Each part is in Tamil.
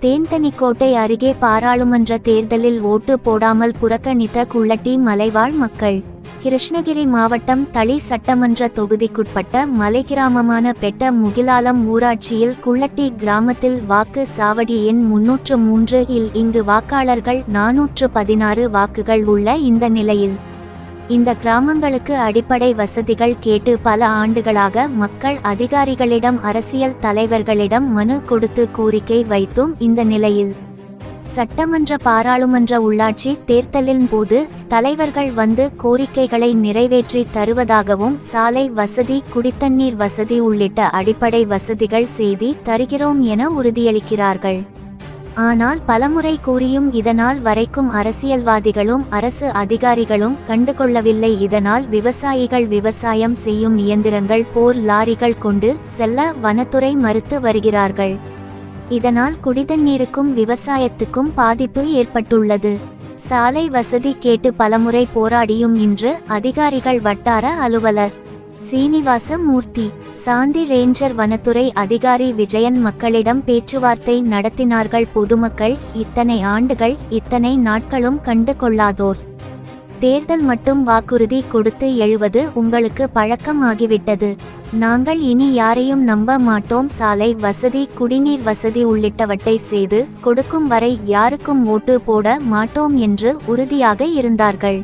தேன்கனிக்கோட்டை அருகே பாராளுமன்ற தேர்தலில் ஓட்டு போடாமல் புறக்கணித்த குள்ளட்டி மலைவாழ் மக்கள். கிருஷ்ணகிரி மாவட்டம் தளி சட்டமன்ற தொகுதிக்குட்பட்ட மலை கிராமமான பெட்ட முகிலாலம் ஊராட்சியில் குள்ளட்டி கிராமத்தில் வாக்கு சாவடி எண் முன்னூற்று மூன்று இல் இங்கு வாக்காளர்கள் நானூற்று பதினாறு வாக்குகள் உள்ள இந்த நிலையில். இந்த கிராமங்களுக்கு அடிப்படை வசதிகள் கேட்டு பல ஆண்டுகளாக மக்கள் அதிகாரிகளிடம் அரசியல் தலைவர்களிடம் மனு கொடுத்து கோரிக்கை வைத்தும் இந்த நிலையில். சட்டமன்ற பாராளுமன்ற உள்ளாட்சி தேர்தலின் போது தலைவர்கள் வந்து கோரிக்கைகளை நிறைவேற்றி தருவதாகவும் சாலை வசதி குடித்தண்ணீர் வசதி உள்ளிட்ட அடிப்படை வசதிகள் செய்தி தருகிறோம் என உறுதியளிக்கிறார்கள். ஆனால் பலமுறை கூறியும் இதனால் வரைக்கும் அரசியல்வாதிகளும் அரசு அதிகாரிகளும் கண்டுகொள்ளவில்லை. இதனால் விவசாயிகள் விவசாயம் செய்யும் இயந்திரங்கள் போர் லாரிகள் கொண்டு செல்ல வனத்துறை மறுத்து வருகிறார்கள். இதனால் குடிதண்ணீருக்கும் விவசாயத்துக்கும் பாதிப்பு ஏற்பட்டுள்ளது. சாலை வசதி கேட்டு பலமுறை போராடியும் இன்று அதிகாரிகள் வட்டார அலுவலர் சீனிவாச மூர்த்தி சாந்தி ரேஞ்சர் வனத்துறை அதிகாரி விஜயன் மக்களிடம் பேச்சுவார்த்தை நடத்தினார்கள். பொதுமக்கள் இத்தனை ஆண்டுகள் இத்தனை நாட்களும் கண்டு கொள்ளாதோர். தேர்தல் மட்டும் வாக்குறுதி கொடுத்து எழுவது உங்களுக்கு பழக்கம் ஆகிவிட்டது நாங்கள் இனி யாரையும் நம்ப மாட்டோம். சாலை வசதி குடிநீர் வசதி உள்ளிட்டவற்றை செய்து கொடுக்கும் வரை யாருக்கும் ஓட்டு போட மாட்டோம் என்று உறுதியாக இருந்தார்கள்.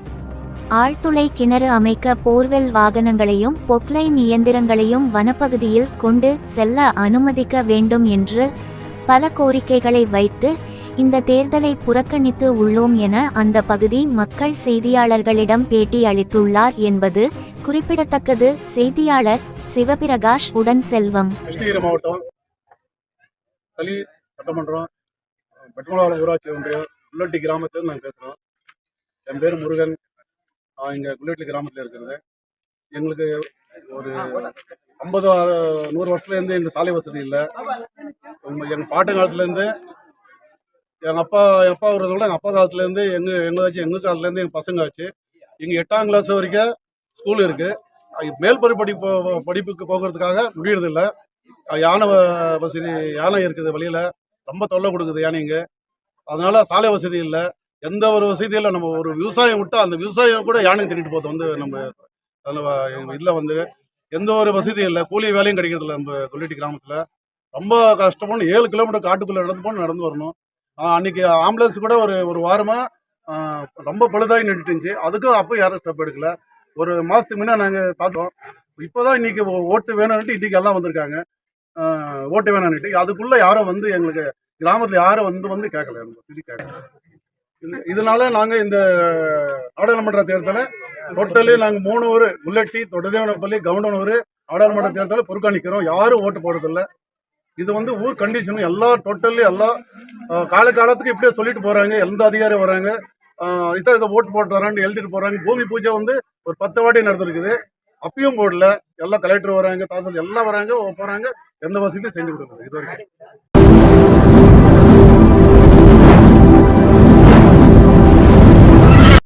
ஆழ்துளை கிணறு அமைக்க போர்வெல் வாகனங்களையும் பொக்லைன் இயந்திரங்களையும் வனப்பகுதியில் கொண்டு செல்ல அனுமதிக்க வேண்டும் என்று பல கோரிக்கைகளை வைத்து இந்த தேர்தலை புறக்கணித்து உள்ளோம் என அந்த பகுதி மக்கள் செய்தியாளர்களிடம் பேட்டி அளித்துள்ளார் என்பது குறிப்பிடத்தக்கது. செய்தியாளர் சிவபிரகாஷ் உடன் செல்வம். கிருஷ்ணகிரி மாவட்டம் தளி சட்டமன்றம் பெட்மலாவரம் ஊராட்சி ஒன்றியம் உள்ளட்டி கிராமத்துலேருந்து நாங்கள் பேசுகிறோம் என் பேர் முருகன். இங்கே குள்ளட்டி கிராமத்தில் இருக்கிறது எங்களுக்கு ஒரு ஐம்பது நூறு வருஷத்துலேருந்து இந்த சாலை வசதி இல்லை. எங்கள் பாட்டு காலத்துலேருந்து எங்கள் அப்பா எங்கள் அப்பா வரதோட எங்கள் அப்பா காலத்துலேருந்து எங்கள் எங்கள் ஆச்சு எங்கள் காலத்துலேருந்து எங்கள் பசங்க ஆச்சு இங்கே எட்டாம் கிளாஸ் வரைக்கும் ஸ்கூல் இருக்குது மேல் படிப்பு படிப்புக்கு போகிறதுக்காக முடியறதில்லை யானை வசதி யானை இருக்குது வழியில. ரொம்ப தொல்லை கொடுக்குது யானைங்க. அதனால சாலை வசதி இல்லை. எந்த ஒரு வசதியும் இல்லை நம்ம ஒரு விவசாயம் விட்டால் அந்த விவசாயம் கூட யானை தின்னுட்டு போகிறது வந்து நம்ம அதில் இதில் வந்து எந்த ஒரு வசதியும் இல்லை. கூலி வேலையும் கிடைக்கிறதில்ல நம்ம கொல்லிட்டி கிராமத்தில். ரொம்ப கஷ்டப்படணும். ஏழு கிலோமீட்டர் காட்டுக்குள்ளே நடந்து போகணும் நடந்து வரணும். அன்னைக்கு ஆம்புலன்ஸ் கூட ஒரு ஒரு வாரமாக ரொம்ப பழுதாகி நின்றுட்டு இருந்துச்சு. அதுக்கும் அப்போ யாரும் ஸ்டெப் எடுக்கல. ஒரு மாதத்துக்கு முன்னே நாங்கள் பார்த்தோம் இப்போதான் இன்னைக்கு இன்றைக்கி ஓட்டு வேணும்னுட்டு இன்றைக்கி எல்லாம் வந்திருக்காங்க. ஓட்டு வேணும்னுட்டு. அதுக்குள்ளே யாரும் வந்து எங்களுக்கு கிராமத்தில் யாரும் வந்து வந்து கேட்கல. எங்களுக்கு வசதி கேட்கல. இதனால நாங்க இந்த நாடாளுமன்ற தேர்தலை டோட்டலி நாங்க மூணு ஊர் உள்ளட்டி தொட்டதேவனப்பள்ளி கவுண்டனூர் நாடாளுமன்ற தேர்தலை புறக்கணிக்கிறோம். யாரும் ஓட்டு போடுறதில்ல. இது வந்து ஊர் கண்டிஷன் எல்லா டோட்டலி எல்லா ஆஹ் கால காலத்துக்கு இப்படியே சொல்லிட்டு போறாங்க. எந்த அதிகாரி வராங்க? இதான் இதை ஓட்டு போட்டு வரான்னு எழுதிட்டு போறாங்க. பூமி பூஜை வந்து ஒரு பத்து வாட்டி நடந்திருக்குது. அப்பயும் போடல. எல்லாம் கலெக்டர் வராங்க தாசல் எல்லாம் வராங்க போறாங்க. எந்த வசதியும் செஞ்சு கொடுக்குறது இது வரைக்கும்.